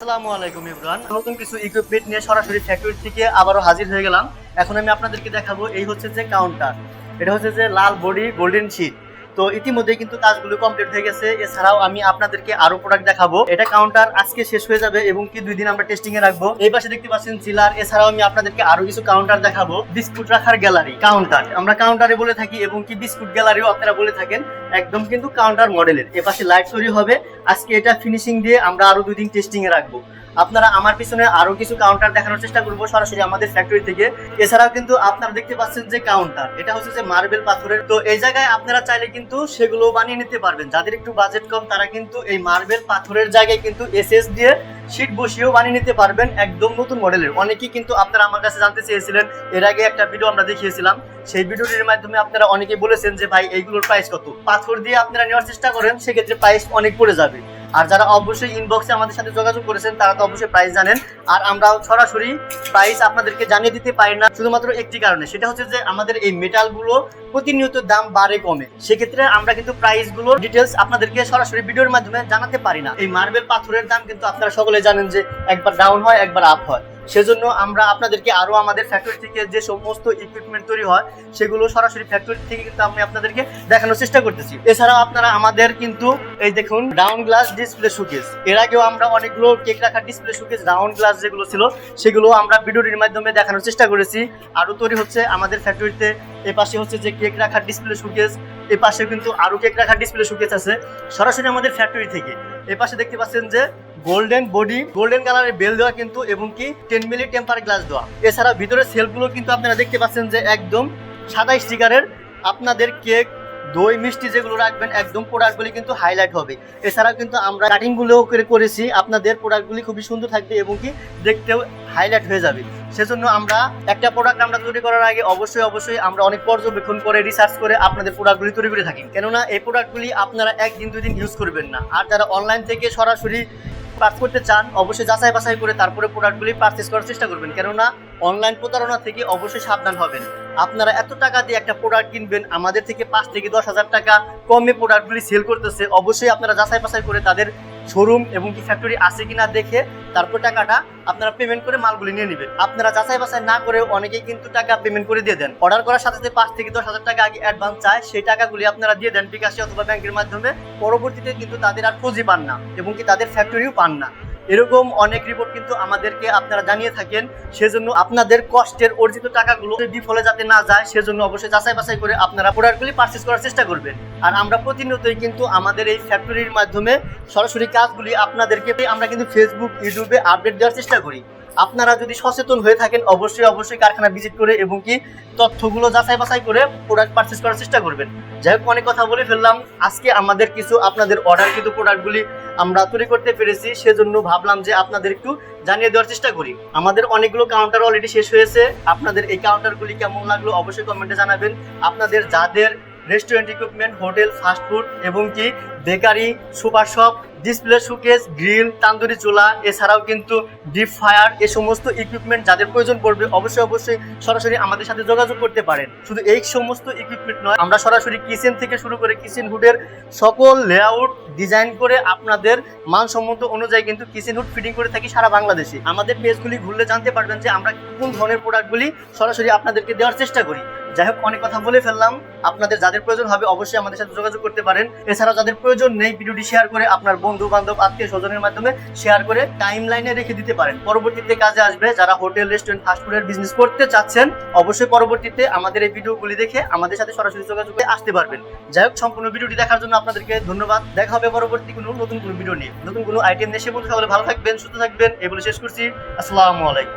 আসসালামু আলাইকুম ইমরান। নতুন কিছু ইকুইপমেন্ট নিয়ে সরাসরি ফ্যাক্টরি থেকে আবারও হাজির হয়ে গেলাম। এখন আমি আপনাদেরকে দেখাবো এই হচ্ছে যে কাউন্টার এটা হচ্ছে যে লাল বডি গোল্ডেন তো ইতিমধ্যে কিন্তু কাজগুলো কমপ্লিট হয়ে গেছে। এছাড়াও আমি আপনাদেরকে আরও প্রোডাক্ট দেখাবো। এটা কাউন্টার আজকে শেষ হয়ে যাবে এবং কি দুই দিন আমরা টেস্টিং এ রাখব। এই পাশে দেখতে পাচ্ছেন চিলার এছাড়াও আমি আপনাদেরকে আরও কিছু কাউন্টার দেখাবো। বিস্কুট রাখার গ্যালারি কাউন্টার আমরা কাউন্টারে বলে থাকি এবং কি বিস্কুট গ্যালারিও আপনারা বলে থাকেন। একদম কিন্তু কাউন্টার মডেলের এপাশে পাশে লাইট তৈরি হবে। আজকে এটা ফিনিশিং দিয়ে আমরা আরও দুই দিন টেস্টিং এ রাখব। আপনারা আমার পিছনে আরও কিছু কাউন্টার দেখানোর চেষ্টা করব সরাসরি আমাদের ফ্যাক্টরি থেকে। এছাড়াও কিন্তু আপনারা দেখতে পাচ্ছেন যে কাউন্টার এটা হচ্ছে যে মার্বেল পাথরের। তো এই জায়গায় আপনারা চাইলে কিন্তু সেগুলো বানিয়ে নিতে পারবেন। যাদের একটু বাজেট কম, তারা কিন্তু এই মার্বেল পাথরের জায়গায় কিন্তু এসএস দিয়ে শীট বসিয়েও বানিয়ে নিতে পারবেন একদম নতুন মডেলের অনেকেই কিন্তু আপনারা আমার কাছে জানতে চেয়েছিলেন, এর আগে একটা ভিডিও আমরা দেখিয়েছিলাম। সেই ভিডিওটির মাধ্যমে আপনারা অনেকেই বলেছেন যে, ভাই, এইগুলোর প্রাইস কত? পাথর দিয়ে আপনারা নেওয়ার চেষ্টা করেন, সেক্ষেত্রে প্রাইস অনেক পড়ে যাবে। আর যারা অবশ্যই ইনবক্সে আমাদের সাথে যোগাযোগ করেছেন, তারা তো অবশ্যই প্রাইস জানেন। আর আমরা সরাসরি প্রাইস আপনাদেরকে জানিয়ে দিতে পারি না, শুধুমাত্র একটি কারণে। সেটা হচ্ছে যে আমাদের এই মেটালগুলো প্রতিনিয়ত দাম বাড়ে কমে। সেক্ষেত্রে আমরা কিন্তু প্রাইসগুলো ডিটেলস আপনাদেরকে সরাসরি ভিডিওর মাধ্যমে জানাতে পারি না। এই মার্বেল পাথরের দাম কিন্তু আপনারা সকলে জানেন যে একবার ডাউন হয়, একবার আপ হয়। সেজন্য আমরা আপনাদেরকে আরও আমাদের ফ্যাক্টরি থেকে যে সমস্ত ইকুইপমেন্ট তৈরি হয়, সেগুলো সরাসরি ফ্যাক্টরি থেকে কিন্তু আমি আপনাদেরকে দেখানোর চেষ্টা করতেছি। এছাড়াও আপনারা আমাদের কিন্তু, এই দেখুন ডাউন গ্লাস ডিসপ্লে শোকেস এর আগেও আমরা অনেকগুলো কেক রাখার ডিসপ্লে শোকেস রাউন্ড গ্লাস যেগুলো ছিল, সেগুলো আমরা ভিডিওটির মাধ্যমে দেখানোর চেষ্টা করেছি। আরও তৈরি হচ্ছে আমাদের ফ্যাক্টরিতে এ পাশে হচ্ছে যে কেক রাখার ডিসপ্লে শোকেস এ পাশে কিন্তু আরও কেক রাখার ডিসপ্লে শোকেস আছে। সরাসরি আমাদের ফ্যাক্টরি থেকে। এ পাশে দেখতে পাচ্ছেন যে গোল্ডেন বডি, গোল্ডেন কালারের বেল দেওয়া কিন্তু এবং কি টেন মিলি টেম্পার গ্লাস দেওয়া। এছাড়া ভিতরে সেলফগুলো কিন্তু আপনারা দেখতে পাচ্ছেন যে একদম সাদা স্টিকারের আপনাদের কেক, দই, মিষ্টি যেগুলো রাখবেন, একদম প্রোডাক্টগুলি কিন্তু হাইলাইট হবে। এছাড়াও কিন্তু আমরা কাটিংগুলোও করে করেছি। আপনাদের প্রোডাক্টগুলি খুবই সুন্দর থাকবে এবং কি দেখতেও হাইলাইট হয়ে যাবে। সেজন্য আমরা একটা প্রোডাক্ট আমরা তৈরি করার আগে অবশ্যই অবশ্যই আমরা অনেক পর্যবেক্ষণ করে রিসার্চ করে আপনাদের প্রোডাক্টগুলি তৈরি করে থাকি। কেননা এই প্রোডাক্টগুলি আপনারা একদিন, দুই দিন ইউজ করবেন না। আর যারা অনলাইন থেকে সরাসরি পার্চ করতে চান, অবশ্যই যাচাই বাছাই করে তারপরে প্রোডাক্টগুলি পারচেস করার চেষ্টা করবেন। কেননা অনলাইন প্রতারণা থেকে অবশ্যই সাবধান হবেন। আপনারা এত টাকা দিয়ে একটা প্রোডাক্ট কিনবেন, আমাদের থেকে পাঁচ থেকে দশ হাজার টাকা কমে প্রোডাক্টগুলি সেল করতেছে, অবশ্যই আপনারা যাচাই বাছাই করে তাদের শোরুম এবং কি ফ্যাক্টরি আছে কিনা দেখে তারপর টাকাটা আপনারা পেমেন্ট করে মালগুলি নিয়ে নেবেন। আপনারা যাচাই বাছাই না করে অনেকেই কিন্তু টাকা পেমেন্ট করে দিয়ে দেন। অর্ডার করার সাথে সাথে পাঁচ থেকে দশ হাজার টাকা আগে অ্যাডভান্স চায়, সেই টাকাগুলি আপনারা দিয়ে দেন বিকাশে অথবা ব্যাংকের মাধ্যমে। পরবর্তীতে কিন্তু তাদের আর পুঁজি পান না এবং কি তাদের ফ্যাক্টরিও পান না। এরকম অনেক রিপোর্ট কিন্তু আমাদেরকে আপনারা জানিয়ে থাকেন। সেজন্য আপনাদের কষ্টের অর্জিত টাকাগুলো বিফলে যাতে না যায়, সেজন্য অবশ্যই যাচাই বাছাই করে আপনারা প্রোডাক্টগুলি পারচেস করার চেষ্টা করবেন। আর আমরা প্রতিনিয়তই কিন্তু আমাদের এই ফ্যাক্টরির মাধ্যমে সরাসরি কাজগুলি আপনাদেরকে আমরা কিন্তু ফেসবুক ইউটিউবে আপডেট দেওয়ার চেষ্টা করি। আপনারা যদি সচেতন হয়ে থাকেন, অবশ্যই অবশ্যই কারখানা ভিজিট করে এবং কি তথ্যগুলো যাচাই বাছাই করে প্রোডাক্ট পারচেস করার চেষ্টা করবেন। যাই হোক, অনেক কথা বলে ফেললাম। আজকে আমাদের কিছু আপনাদের অর্ডার কিন্তু প্রোডাক্টগুলি আমরা তৈরি করতে পেরেছি। সেজন্য ভাবলাম যে আপনাদের একটু জানিয়ে দেওয়ার চেষ্টা করি। আমাদের অনেকগুলো কাউন্টার অলরেডি শেষ হয়েছে। আপনাদের এই কাউন্টারগুলি কেমন লাগল অবশ্যই কমেন্টে জানাবেন। আপনাদের যাদের রেস্টুরেন্ট ইকুইপমেন্ট হোটেল ফাস্টফুড এবং কি bakery, super shop display showcase grill tandoori চুলা, এছাড়াও কিন্তু ডিপ ফায়ার এই সমস্ত ইকুইপমেন্ট যাদের প্রয়োজন পড়বে, অবশ্যই অবশ্যই সরাসরি আমাদের সাথে যোগাযোগ করতে পারেন। শুধু এই সমস্ত ইকুইপমেন্ট নয়, আমরা সরাসরি কিচেন থেকে শুরু করে কিচেন হুডের সকল লেআউট ডিজাইন করে আপনাদের মানসম্মত অনুযায়ী কিন্তু কিচেন হুড ফিটিং করে থাকি সারা বাংলাদেশে। আমাদের পেজগুলি ঘুরলে জানতে পারবেন যে আমরা কোন ধরনের প্রোডাক্টগুলি সরাসরি আপনাদেরকে দেওয়ার চেষ্টা করি। যাই হোক অনেক কথা বলে ফেললাম। আপনাদের যাদের প্রয়োজন হবে অবশ্যই আমাদের সাথে যোগাযোগ করতে পারেন। এছাড়াও যাদের প্রয়োজন নেই ভিডিওটি শেয়ার করে আপনার বন্ধু বান্ধব আত্মীয় স্বজনের মাধ্যমে শেয়ার করে টাইম লাইনে রেখে দিতে পারেন। পরবর্তীতে কাজে আসবে যারা হোটেল রেস্টুরেন্ট ফাস্টফুডের বিজনেস করতে চাচ্ছেন, অবশ্যই পরবর্তীতে আমাদের এই ভিডিওগুলি দেখে আমাদের সাথে সরাসরি যোগাযোগ করে আসতে পারবেন। যাই হোক সম্পূর্ণ ভিডিওটি দেখার জন্য আপনাদেরকে ধন্যবাদ। দেখা হবে পরবর্তী কোনো নতুন কোনো ভিডিও নিয়ে। নতুন কোনো আইটেম নিয়ে। সে বলতে ভালো থাকবেন, সুস্থ থাকবেন। এগুলো শেষ করছি। আসসালামু আলাইকুম।